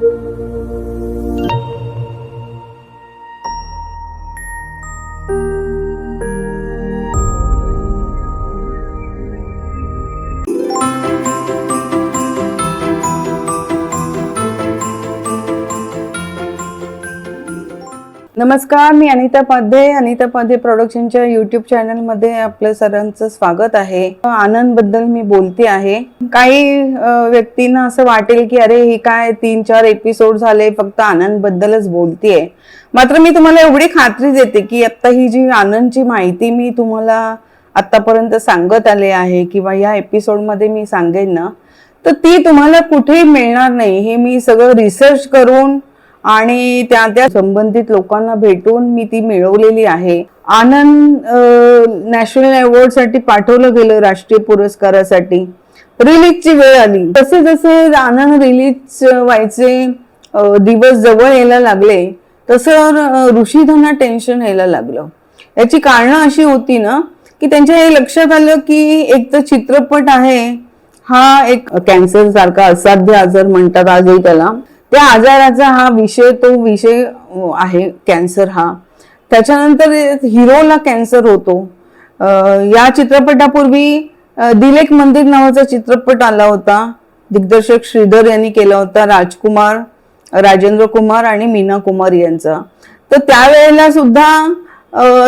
thank you नमस्कार मी अनिता पाध्ये अनिता पाध्ये प्रोडक्शनच्या युट्यूब चॅनलमध्ये आपलं सर्वांचं स्वागत आहे. आनंदबद्दल मी बोलते आहे. काही व्यक्तींना असं वाटेल की अरे ही काय तीन चार एपिसोड झाले फक्त आनंद बद्दलच बोलतेय मात्र मी तुम्हाला एवढी खात्री देते की आता ही जी आनंदची माहिती मी तुम्हाला आतापर्यंत सांगत आले आहे किंवा या एपिसोडमध्ये मी सांगेन ना तर ती तुम्हाला कुठेही मिळणार नाही. हे मी सगळं रिसर्च करून आणि त्या त्या संबंधित लोकांना भेटून मी ती मिळवलेली आहे. आनंद नॅशनल अवॉर्डसाठी पाठवलं गेलं राष्ट्रीय पुरस्कारासाठी. रिलीजची वेळ आली. तसे जसे आनंद रिलीज व्हायचे दिवस जवळ यायला लागले तसं ऋषीधना टेन्शन यायला लागलं. याची कारणं अशी होती ना की त्यांच्या हे लक्षात आलं की एक तर चित्रपट आहे हा एक कॅन्सर सारखा असाध्य आजार म्हणतात आजही त्याला. त्या आजाराचा हा विषय तो विषय आहे कॅन्सर हा. त्याच्यानंतर हिरोला कॅन्सर होतो. या चित्रपटापूर्वी दिलेख मंदिर नावाचा चित्रपट आला होता. दिग्दर्शक श्रीधर यांनी केला होता राजकुमार राजेंद्र कुमार आणि मीना कुमार यांचा. तर त्यावेळेला सुद्धा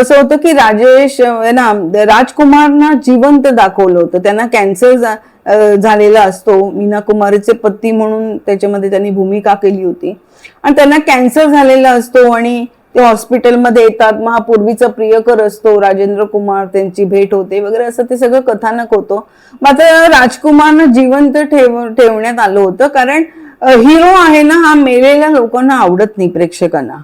असं होतं की राजेश ना राजकुमारना जिवंत दाखवलं होतं. त्यांना कॅन्सर झालेला असतो. मीना कुमारीचे पती म्हणून त्याच्यामध्ये त्यांनी भूमिका केली होती. आणि त्यांना कॅन्सर झालेला असतो आणि ते हॉस्पिटलमध्ये येतात. मग हा पूर्वीचा प्रियकर असतो. राजेंद्र कुमार त्यांची भेट होते. वगैरे असं ते सगळं कथानक होतं. मात्र राजकुमारनं जिवंत ठेव ठेवण्यात आलं होतं. कारण हिरो आहे ना हा मेलेल्या लोकांना आवडत नाही प्रेक्षकांना.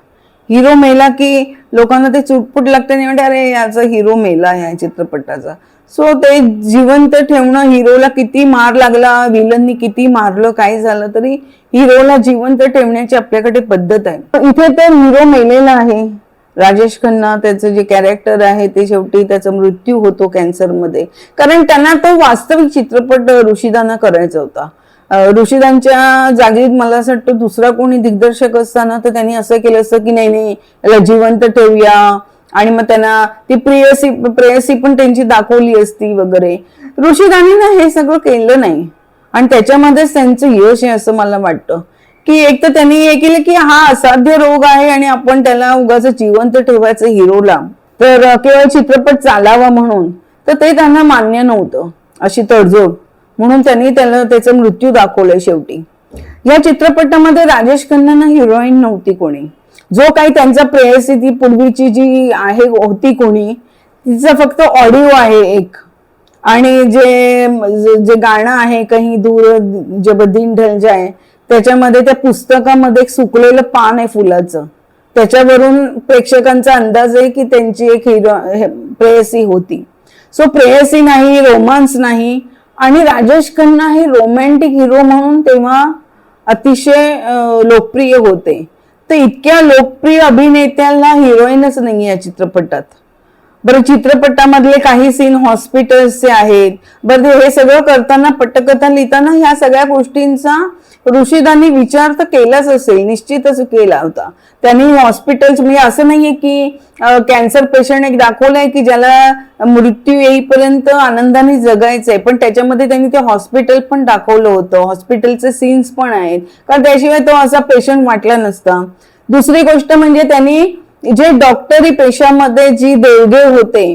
हिरो मेला की लोकांना ते चुटपुट लागते नाही म्हणजे अरे याचा हिरो मेला या चित्रपटाचा. सो ते जिवंत ठेवणं हिरोला किती मार लागला विलननी किती मारलं काय झालं तरी हिरोला जिवंत ठेवण्याची आपल्याकडे पद्धत आहे. इथे तर हिरो मेलेला आहे. राजेश खन्ना त्याचं जे कॅरेक्टर आहे ते शेवटी त्याचा मृत्यू होतो कॅन्सरमध्ये कारण त्यांना तो वास्तविक चित्रपट ऋषीदाना करायचा होता. ऋषीदांच्या जागेत मला असं वाटतं दुसरा कोणी दिग्दर्शक असताना तर त्यांनी असं केलं असतं की नाही नाही याला जिवंत ठेवूया. आणि मग त्यांना ती प्रेयसी प्रेयसी पण त्यांची दाखवली असती वगैरे. ऋषीदानीनं हे सगळं केलं नाही. आणि त्याच्यामध्येच त्यांचं यश आहे असं मला वाटतं. की एक तर त्यांनी हे केलं की हा असाध्य रोग आहे आणि आपण त्याला उगाच जिवंत ठेवायचं हिरोला. तर केवळ चित्रपट चालावा म्हणून. तर ते त्यांना मान्य नव्हतं. अशी तडजोड. म्हणून त्यांनी त्याला त्याचा मृत्यू दाखवलाय शेवटी. या चित्रपटामध्ये राजेश खन्ना हिरोईन नव्हती कोणी. जो काही त्यांचा प्रेयसी ती पूर्वीची जी आहे होती कोणी तिचा फक्त ऑडिओ आहे एक. आणि जे जे- गाणं आहे काही दूर जब दिन ढल जाय त्याच्यामध्ये त्या पुस्तकामध्ये एक सुकलेलं पान आहे फुलाचं. त्याच्यावरून प्रेक्षकांचा अंदाज आहे की त्यांची एक हिरो प्रेयसी होती. सो प्रेयसी नाही रोमांस नाही आणि राजेश खन्ना हे रोमॅन्टिक हिरो म्हणून तेव्हा अतिशय लोकप्रिय होते. तर इतक्या लोकप्रिय अभिनेत्याला हिरोईनच नाही या चित्रपटात. बरं चित्रपटामधले काही सीन हॉस्पिटल्सचे आहेत. बरं हे सगळं करताना पटकथा लिहिताना ह्या सगळ्या गोष्टींचा ऋषीदानी विचार तर केलाच असेल निश्चितच केला होता. त्यांनी हॉस्पिटल्स म्हणजे असं नाहीये की कॅन्सर पेशंट एक दाखवलंय की ज्याला मृत्यू येईपर्यंत आनंदाने जगायचंय पण त्याच्यामध्ये त्यांनी ते हॉस्पिटल पण दाखवलं होतं. हॉस्पिटलचे सीन्स पण आहेत. कारण त्याशिवाय तो असा पेशंट वाटला नसता. दुसरी गोष्ट म्हणजे त्यांनी जे डॉक्टरी पेशामध्ये जी देवघेव होते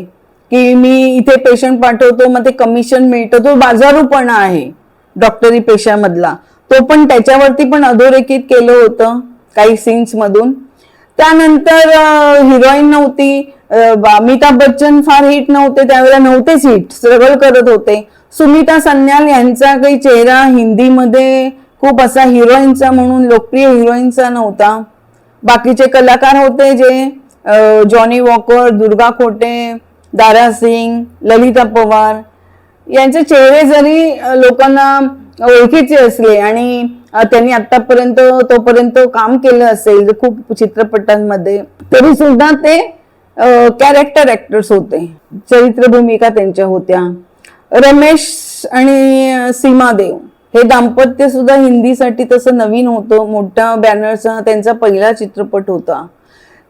की मी इथे पेशंट पाठवतो मग ते कमिशन मिळतं तो बाजारूपणा आहे डॉक्टरी पेशामधला. तो पण त्याच्यावरती पण अधोरेखित केलं होतं काही सीन्स मधून. त्यानंतर हिरोईन नव्हती अमिताभ बच्चन फार हिट नव्हते त्यावेळेला नव्हतेच हिट स्ट्रगल करत होते. सुमिता सन्याल यांचा काही चेहरा हिंदीमध्ये खूप असा हिरोईनचा म्हणून लोकप्रिय हिरोईनचा नव्हता. बाकीचे कलाकार होते जे जॉनी वॉकर दुर्गा खोटे दारा सिंग ललिता पवार यांचे चेहरे जरी लोकांना ओळखीचे असले आणि त्यांनी आतापर्यंत तोपर्यंत काम केलं असेल खूप चित्रपटांमध्ये तरी सुद्धा ते कॅरेक्टर ऍक्टर्स होते. चरित्र भूमिका त्यांच्या होत्या. रमेश आणि सीमा देव हे दाम्पत्य सुद्धा हिंदीसाठी तसं नवीन होतं. मोठ्या बॅनरचा त्यांचा पहिला चित्रपट होता.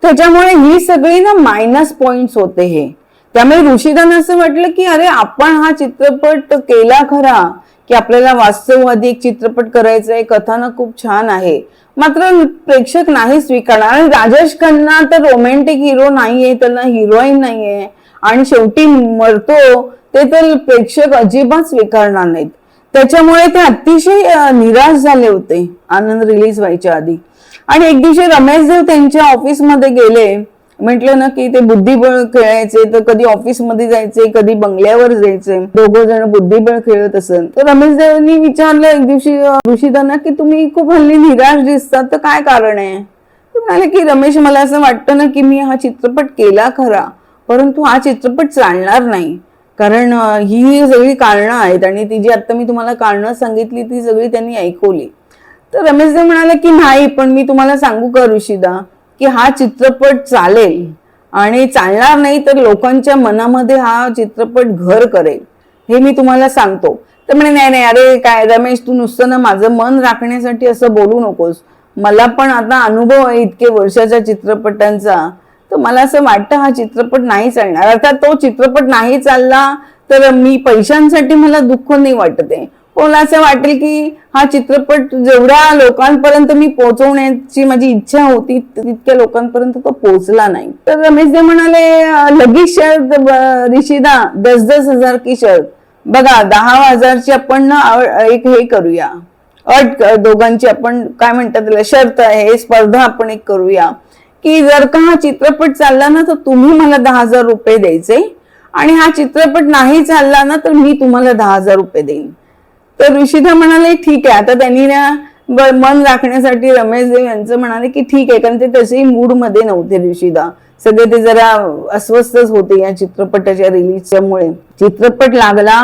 त्याच्यामुळे ही सगळी ना मायनस पॉइंट्स होते हे. त्यामुळे ऋषीदान असं वाटलं की अरे आपण हा चित्रपट केला खरा की आपल्याला वास्तववादी एक चित्रपट करायचा आहे. कथानक खूप छान आहे. मात्र प्रेक्षक नाही स्वीकारणार. आणि राजेश खन्ना तर रोमॅन्टिक हिरो नाहीये त्याला हिरोईन नाहीये. आणि शेवटी मरतो ते तर प्रेक्षक अजिबात स्वीकारणार नाहीत. त्याच्यामुळे ते अतिशय निराश झाले होते आनंद रिलीज व्हायच्या आधी. आणि एक दिवशी रमेश देव त्यांच्या ऑफिसमध्ये गेले. म्हटलं ना की ते बुद्धिबळ खेळायचे तर कधी ऑफिसमध्ये जायचे कधी बंगल्यावर जायचे. दोघं जण बुद्धिबळ खेळत असत तर रमेश देवांनी विचारलं एक दिवशी ऋषीदांना की तुम्ही खूप हल्ली निराश दिसतात तर काय कारण आहे? ते म्हणाले की रमेश मला असं वाटतं ना की मी हा चित्रपट केला खरा परंतु हा चित्रपट चालणार नाही. कारण ही सगळी कारणं आहेत आणि ती जी आता मी तुम्हाला कारणं सांगितली ती सगळी त्यांनी ऐकवली. तर रमेश देव म्हणाले की नाही पण मी तुम्हाला सांगू का ऋषिदा की हा चित्रपट चालेल आणि चालणार नाही तर लोकांच्या मनामध्ये हा चित्रपट घर करेल हे मी तुम्हाला सांगतो. तर म्हणे नाही नाही अरे काय रमेश तू नुसतं ना माझं मन राखण्यासाठी असं बोलू नकोस. मला पण आता अनुभव आहे इतके वर्षाच्या चित्रपटांचा तर मला असं वाटतं हा चित्रपट नाही चालणार. अर्थात तो चित्रपट नाही चालला तर मी पैशांसाठी मला दुःख नाही वाटत आहे. मला असं वाटेल की हा चित्रपट जेवढ्या लोकांपर्यंत मी पोहोचवण्याची माझी इच्छा होती तितक्या लोकांपर्यंत तो पोहोचला नाही. तर रमेश दे म्हणाले लगेच शर्त रिशिदा दस दस हजार की शर्त बघा दहा हजारची आपण ना एक हे करूया. अट दोघांची आपण काय म्हणतात त्याला शर्त आहे स्पर्धा आपण एक करूया. की जर का हा चित्रपट चालला ना तर तुम्ही मला दहा हजार रुपये द्यायचे. आणि हा चित्रपट नाही चालला ना तर मी तुम्हाला दहा हजार रुपये देईन. तर ऋषिधा म्हणाले ठीक आहे. आता त्यांनी ना मन राखण्यासाठी रमेश देव यांचं म्हणाले की ठीक आहे. कारण ते तसेही मूडमध्ये नव्हते ऋषिदा. सगळे ते जरा अस्वस्थच होते या चित्रपटाच्या रिलीजच्या मुळे चित्रपट लागला.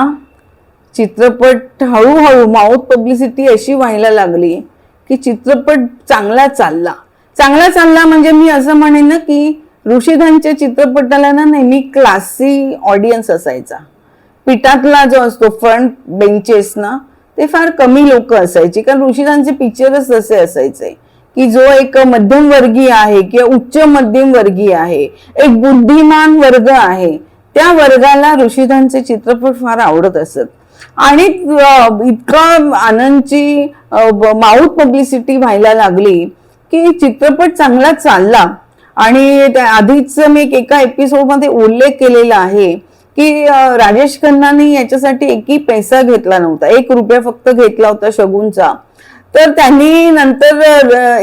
चित्रपट हळूहळू माउथ पब्लिसिटी अशी व्हायला लागली की चित्रपट चांगला चालला. चांगला चालला म्हणजे मी असं म्हणेन ना की ऋषीधनच्या चित्रपटाला ना नेहमी क्लासी ऑडियन्स असायचा. पिठातला जो असतो फ्रंट बेंचेस ना ते फार कमी लोक असायची. कारण ऋषिदांचे पिक्चरच तसे असायचे की जो एक मध्यमवर्गीय आहे किंवा उच्च मध्यम वर्गीय आहे एक बुद्धिमान वर्ग आहे त्या वर्गाला ऋषिदांचे चित्रपट फार आवडत असत. आणि इतका इतकं आनंदची माऊथ पब्लिसिटी व्हायला लागली की चित्रपट चांगला चालला. आणि त्या आधीच मी एक एका एपिसोडमध्ये उल्लेख केलेला आहे की राजेश खन्नाने याच्यासाठी एकही पैसा घेतला नव्हता. एक रुपया फक्त घेतला होता शगुनचा. तर त्यांनी नंतर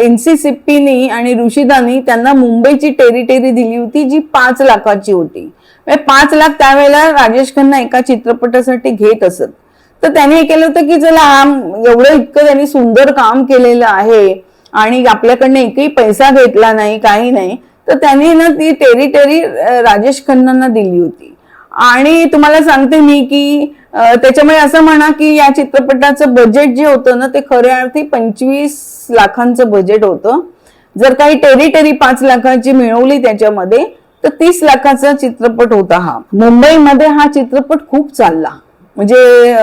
एनसीसीपीनी आणि ऋषिदानी त्यांना मुंबईची टेरिटेरी दिली होती जी पाच लाखाची होती. म्हणजे पाच लाख त्यावेळेला राजेश खन्ना एका चित्रपटासाठी घेत असत. तर त्यांनी हे केलं होतं की चला हा एवढं इतकं त्यांनी सुंदर काम केलेलं आहे आणि आपल्याकडनं एकही पैसा घेतला नाही काही नाही तर त्यांनी ना ती टेरिटरी राजेश खन्नांना दिली होती. आणि तुम्हाला सांगते मी की त्याच्यामुळे असं म्हणा की या चित्रपटाचं बजेट जे होतं ना ते खऱ्या अर्थी पंचवीस लाखांचं बजेट होतं. जर काही टेरिटरी पाच लाखाची मिळवली त्याच्यामध्ये तर तीस लाखाचा चित्रपट होता हा. मुंबईमध्ये हा चित्रपट खूप चालला. म्हणजे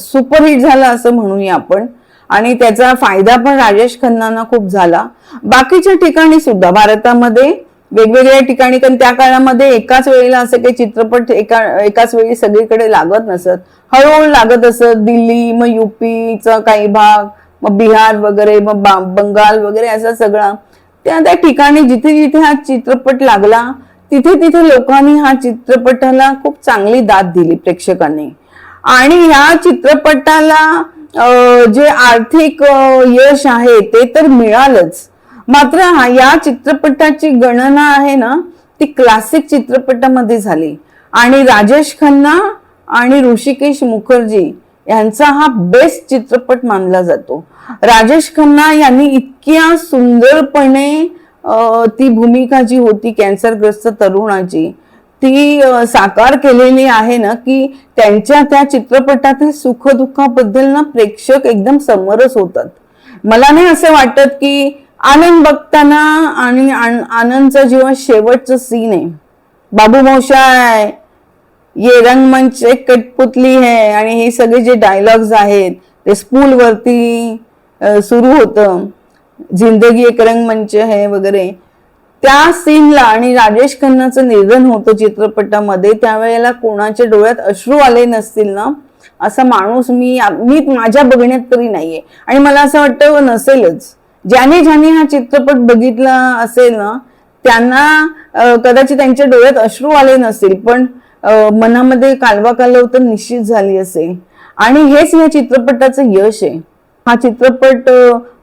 सुपरहिट झाला असं म्हणूया आपण. आणि त्याचा फायदा पण राजेश खन्नांना खूप झाला. बाकीच्या ठिकाणी सुद्धा भारतामध्ये वेगवेगळ्या ठिकाणी कारण त्या काळामध्ये एकाच वेळेला असं काही चित्रपट एका एकाच वेळी सगळीकडे लागत नसत. हळूहळू लागत असत. दिल्ली मग युपीचा काही भाग मग बिहार वगैरे मग बंगाल वगैरे असा सगळा. त्या त्या ठिकाणी जिथे जिथे हा चित्रपट लागला तिथे तिथे लोकांनी हा चित्रपटाला खूप चांगली दाद दिली प्रेक्षकांनी. आणि ह्या चित्रपटाला जे आर्थिक यश आहे ते तर मिळालंच. मात्र हा- या चित्रपटाची गणना आहे ना ती क्लासिक चित्रपटामध्ये झाली. आणि राजेश खन्ना आणि ऋषिकेश मुखर्जी यांचा हा बेस्ट चित्रपट मानला जातो. राजेश खन्ना यांनी इतक्या सुंदरपणे ती भूमिका जी होती कॅन्सरग्रस्त तरुणाची ती साकार केलेली आहे ना की त्यांच्या त्या चित्रपटातील सुखदुःखाबद्दल ना प्रेक्षक एकदम समरस होतात. मला नाही असं वाटत की आनंद बघताना आणि आनंदचा जेव्हा शेवटचं सीन आहे बाबू मोशाय ये रंगमंच एक कटपुतली है आणि हे सगळे जे डायलॉग्स आहेत ते स्पूलवरती सुरू होतं. जिंदगी एक रंगमंच है वगैरे. त्या सीनला आणि राजेश खन्नाचं निधन होतं चित्रपटामध्ये त्यावेळेला कोणाच्या डोळ्यात अश्रू आले नसतील ना असा माणूस मी मी माझ्या बघण्यात तरी नाहीये. आणि मला असं वाटतं हो, नसेलच. ज्याने ज्याने हा चित्रपट बघितला असेल ना त्यांना कदाचित त्यांच्या डोळ्यात अश्रू आले नसतील पण मनामध्ये कालवा कालव तर निश्चित झाली असेल. आणि हेच या चित्रपटाचं यश आहे. हा चित्रपट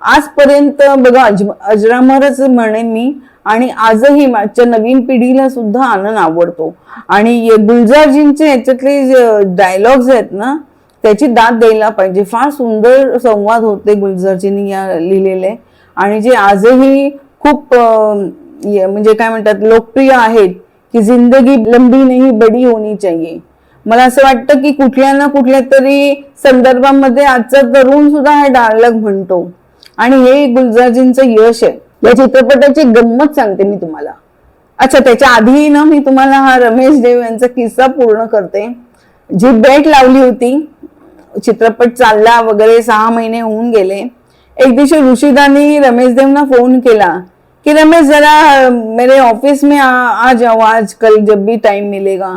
आजपर्यंत बघा अज अजरामरच म्हणेन मी आणि आजही मागच्या नवीन पिढीला सुद्धा आनंद आवडतो. आणि गुलजारजींचे याच्यातले जे डायलॉग्स आहेत ना त्याची दाद द्यायला पाहिजे. फार सुंदर संवाद होते गुलजारजींनी या लिहिलेले. आणि जे आजही खूप म्हणजे काय म्हणतात लोकप्रिय आहेत की जिंदगी लंबी नाही बडी होनी चाहिए. मला असं वाटतं की कुठल्या ना कुठल्या तरी संदर्भामध्ये आजचा तरुण सुद्धा हा डायलॉग म्हणतो. आणि हे गुलजारजींचं यश आहे. या चित्रपटाची गंमत सांगते मी तुम्हाला. अच्छा त्याच्या आधी ना मी तुम्हाला हा रमेश देव यांचा किस्सा पूर्ण करते. जी बेट लावली होती चित्रपट चालला वगैरे सहा महिने होऊन गेले. एक दिवशी ऋषिदानी रमेश देवना फोन केला कि रमेश जरा मेरे ऑफिस में आ, आ जाओ आज कल जब भी टाइम मिलेगा.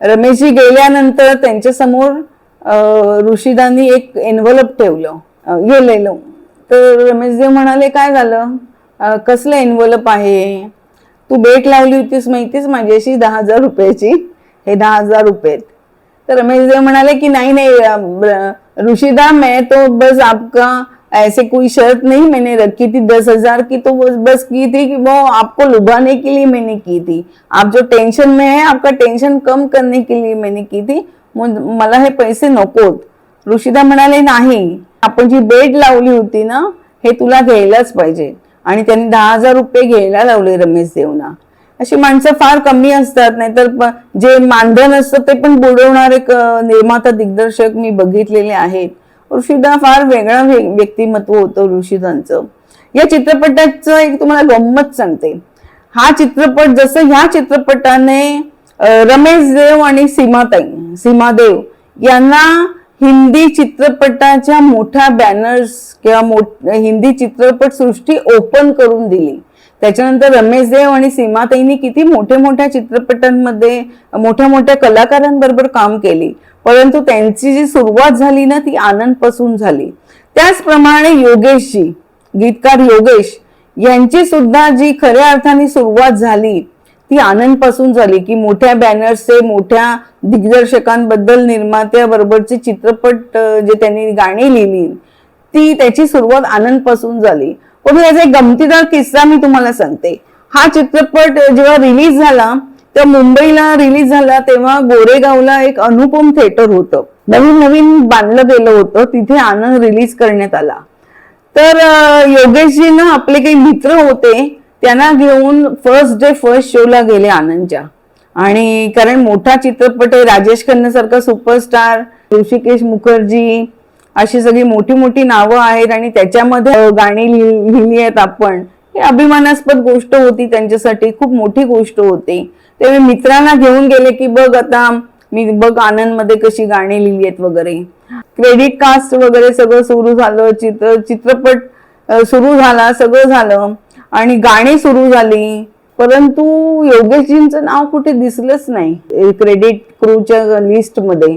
रमेश जी गेल्यानंतर त्यांच्यासमोर ऋषिदानी एक एनव्हलप ठेवलं. गेलेलो तर रमेश देव म्हणाले काय झालं? कसलं एनवलप आहे? तू बेट लावली होतीस माहितीस माझ्याशी? दहा हजार रुपयाची. हे दहा हजार रुपये तर तर रमेशदेव म्हणाले की नाही नाही ऋषिदा मैं तो बस आपका ऐसे कोई शर्त नहीं मैंने रखी थी दस हजार की तो बस बस की थी कि वो आपको लुभाने के लिए मैंने की थी। आप जो टेंशन में है आपका टेंशन कम करने के लिए मैंने की थी। मला हे पैसे नकोत ऋषिदा म्हणाले नाही आपण जी बेड लावली होती ना हे तुला घ्यायलाच पाहिजे. आणि त्यांनी दहा हजार रुपये घ्यायला लावले रमेश देवना. अशी माणसं फार कमी असतात नाहीतर प- जे मानधन असतं ते पण बुडवणारे निर्माता दिग्दर्शक मी बघितलेले आहेत. ऋषिदा फार वेगळं व्य- व्यक्तिमत्व होतं ऋषीदांचं. या चित्रपटाचं एक तुम्हाला गंमत सांगते. हा चित्रपट जसं ह्या चित्रपटाने रमेश देव आणि सीमाताई सीमादेव यांना हिंदी चित्रपटाच्या मोठ्या बॅनर्स किंवा मोठ हिंदी चित्रपट सृष्टी ओपन करून दिली. त्याच्यानंतर रमेश देव आणि सीमाताईंनी किती मोठ्या मोठ्या चित्रपटांमध्ये मोठ्या मोठ्या कलाकारांबरोबर काम केली. परंतु त्यांची जी सुरुवात झाली ना ती आनंदपासून झाली. त्याचप्रमाणे योगेशजी गीतकार योगेश यांची सुद्धा जी खऱ्या अर्थाने सुरुवात झाली ती आनंदपासून झाली की मोठ्या बॅनर्सचे मोठ्या दिग्दर्शकांबद्दल निर्मात्याबरोबरचे चित्रपट जे त्यांनी गाणी लिहिली ती त्याची सुरुवात आनंदपासून झाली. पण याचा एक गमतीदार किस्सा मी तुम्हाला सांगते. हा चित्रपट जेव्हा रिलीज झाला तेव्हा मुंबईला रिलीज झाला तेव्हा गोरेगावला एक अनुपम थिएटर होतं. नवीन नवीन बांधलं गेलं होतं तिथे आनंद रिलीज करण्यात आला. तर योगेशजी ना आपले काही मित्र होते त्यांना घेऊन फर्स्ट डे फर्स्ट शोला गेले आनंदच्या. आणि कारण मोठा चित्रपट आहे राजेश खन्नासारखा सुपरस्टार ऋषिकेश मुखर्जी अशी सगळी मोठी मोठी नावं आहेत आणि त्याच्यामध्ये गाणी लिहि- लिहिली आहेत आपण. ही अभिमानास्पद गोष्ट होती त्यांच्यासाठी खूप मोठी गोष्ट होती. ते मित्रांना घेऊन गेले की बघ आता मी बघ आनंदमध्ये कशी गाणी लिहिली आहेत वगैरे. क्रेडिट कास्ट वगैरे सगळं सुरू झालं चित्र चित्रपट सुरू झाला सगळं झालं. आणि गाणी सुरू झाली. परंतु योगेशजींचं नाव कुठे दिसलंच नाही. क्रेडिट क्रूच्या लिस्टमध्ये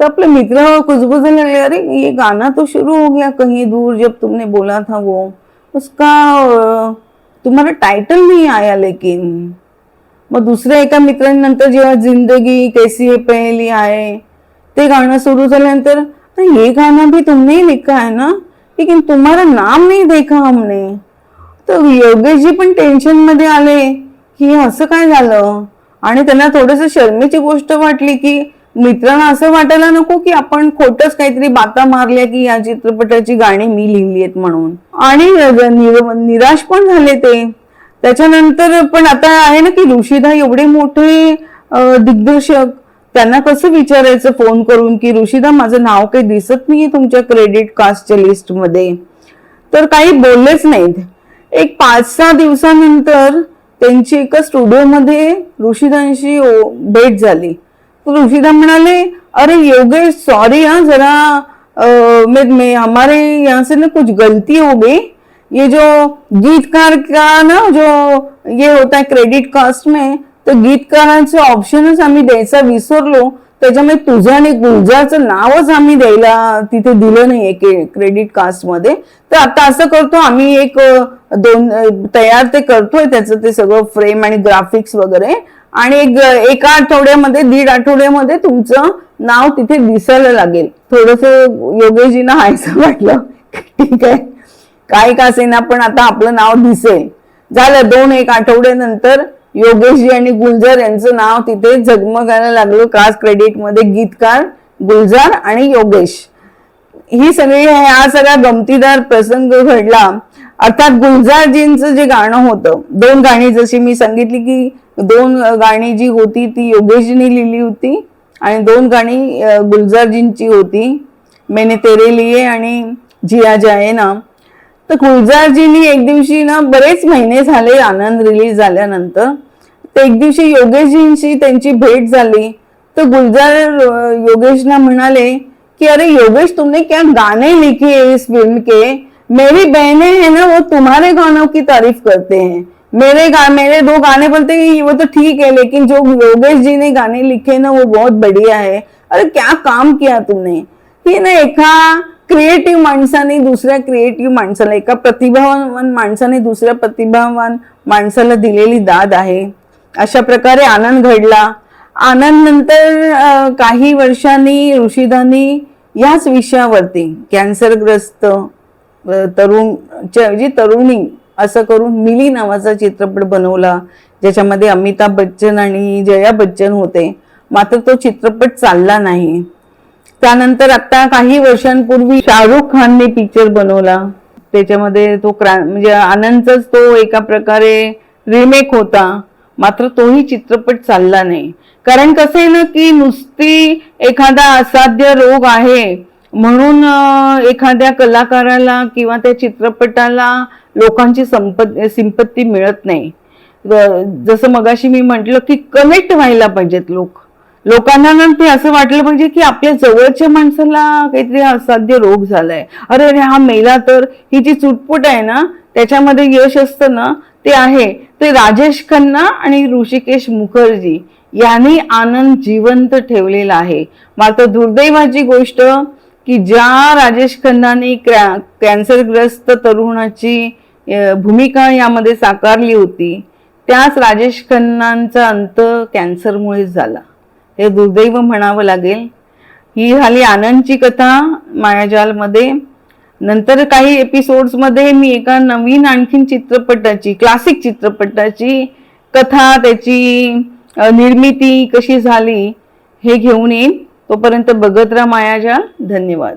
तो अपने मित्र कुजबुजने लगे अरे ये गाना तो शुरू हो गया कहीं दूर जब तुमने बोला था वो. उसका तुम्हाला तुम्हारा टाइटल नहीं आया लेकिन. मग दुसऱ्या एका मित्रांनंतर जेव्हा जिंदगी कैसी है पहली आहे ते गाणं सुरू झाल्यानंतर अरे ये गाना भी तुमने ही लिखा है ना? लेकिन तुम्हारा नाम नहीं देखा हमने. तर योगेशजी पण टेन्शनमध्ये आले की असं काय झालं? आणि त्यांना थोडस शर्मेची गोष्ट वाटली की मित्रांना असं वाटायला नको की आपण खोटच काहीतरी बाता मारल्या की या चित्रपटाची गाणी मी लिहिली आहेत म्हणून. आणि निराश पण झाले ते. त्याच्यानंतर पण आता आहे ना की ऋषिदा एवढे मोठे दिग्दर्शक. त्यांना कसं विचारायचं फोन करून की ऋषिदा माझं नाव काही दिसत नाहीये तुमच्या क्रेडिट कास्टच्या लिस्टमध्ये तर काही बोललेच नाहीत. एक पाच सहा दिवसानंतर त्यांची एका स्टुडिओमध्ये ऋषिदांशी भेट झाली. तर ऋषिदा म्हणाले अरे योगेश सॉरी हा जरा मे में, में हमारे यहाँ से ना कुछ गलती हो गई. ये जो गीतकार का ना जो ये होता है क्रेडिट कास्ट में तर गीतकारांचे ऑप्शनच आम्ही द्यायचा विसरलो. त्याच्यामुळे तुझं आणि गुलजारचं नावच आम्ही द्यायला तिथे दिलं नाहीये क्रेडिट कास्टमध्ये. तर आता असं करतो आम्ही एक दोन तयार ते करतोय त्याचं ते सगळं फ्रेम आणि ग्राफिक्स वगैरे. आणि एक एका आठवड्यामध्ये दीड आठवड्यामध्ये तुमचं नाव तिथे दिसायला लागेल. थोडस योगेशजीना हायचं वाटलं. ठीक आहे. काय का असेना पण आता आपलं नाव दिसेल. झालं दोन एक आठवड्यानंतर योगेशजी आणि गुलजार यांचं नाव तिथे झगमगायला लागलं. कास्ट क्रेडिटमध्ये गीतकार गुलजार आणि योगेश. ही सगळी हा सगळा गमतीदार प्रसंग घडला. अर्थात गुलजारजींचं जे गाणं होतं दोन गाणी जशी मी सांगितली की दोन गाणी जी होती ती योगेशजींनी लिहिली होती आणि दोन गाणी गुलजारजींची होती. मैंने तेरे लिए आणि जिया जाये ना. तर गुलजारजींनी एक दिवशी ना बरेच महिने झाले आनंद रिलीज झाल्यानंतर. तर एक दिवशी योगेशजींशी त्यांची भेट झाली. तर गुलजार योगेशना म्हणाले कि अरे योगेश तुमने क्या गाने लिखे है इस फिल्म के? मेरी बहने हैं ना वो तुम्हारे गानों की तारीफ करते हैं। मेरे गा मेरे दो गाने बोलते हैं वो तो ठीक है लेकिन जो योगेश जी ने गाने लिखे ना वो बहुत बढ़िया है। अरे क्या काम किया तुमने? की ना एका क्रिएटिव्ह माणसाने दुसऱ्या क्रिएटिव्ह माणसाला एका प्रतिभावान माणसाने दुसऱ्या प्रतिभावान माणसाला दिलेली दाद आहे. अशा प्रकारे आनंद घडला. आनंद नंतर काही वर्षांनी ऋषिदानी याच विषयावरती कॅन्सरग्रस्त तरुणच्या तरुण जी तरुणी असं करून मिली नावाचा चित्रपट बनवला ज्याच्यामध्ये अमिताभ बच्चन आणि जया बच्चन होते. मात्र तो चित्रपट चालला नाही. त्यानंतर आता काही वर्षांपूर्वी शाहरुख खानने पिक्चर बनवला. त्याच्यामध्ये तो म्हणजे आनंदचाच तो एका प्रकारे रिमेक होता. मात्र तोही चित्रपट चालला नाही. कारण कसं आहे ना की नुसती एखादा असाध्य रोग आहे म्हणून एखाद्या कलाकाराला किंवा त्या चित्रपटाला लोकांची संपत सिंपत्ती मिळत नाही. जसं मगाशी मी म्हटलं की कनेक्ट व्हायला पाहिजेत लोक. लोकांना ना ते असं वाटलं पाहिजे की आपल्या जवळच्या माणसाला काहीतरी असाध्य रोग झालाय. अरे अरे हा मेला तर ही जी चुटपुट आहे ना त्याच्यामध्ये यश असतं ना ते आहे. ते राजेश खन्ना आणि ऋषिकेश मुखर्जी यांनी आनंद जिवंत ठेवलेला आहे. मात्र दुर्दैवाची गोष्ट की ज्या राजेश खन्नाने कॅन्सरग्रस्त तरुणाची भूमिका यामध्ये साकारली होती त्याच राजेश खन्नांचा अंत कॅन्सरमुळेच झाला. हे दुर्दैव म्हणावं लागेल. ही झाली आनंदची कथा मायाजालमध्ये नंतर काही एपिसोड्समध्ये मी एका नवीन आणखीन चित्रपटाची क्लासिक चित्रपटाची कथा त्याची निर्मिती कशी झाली हे घेऊन येईन. तोपर्यंत बघत राहा मायाजाल धन्यवाद.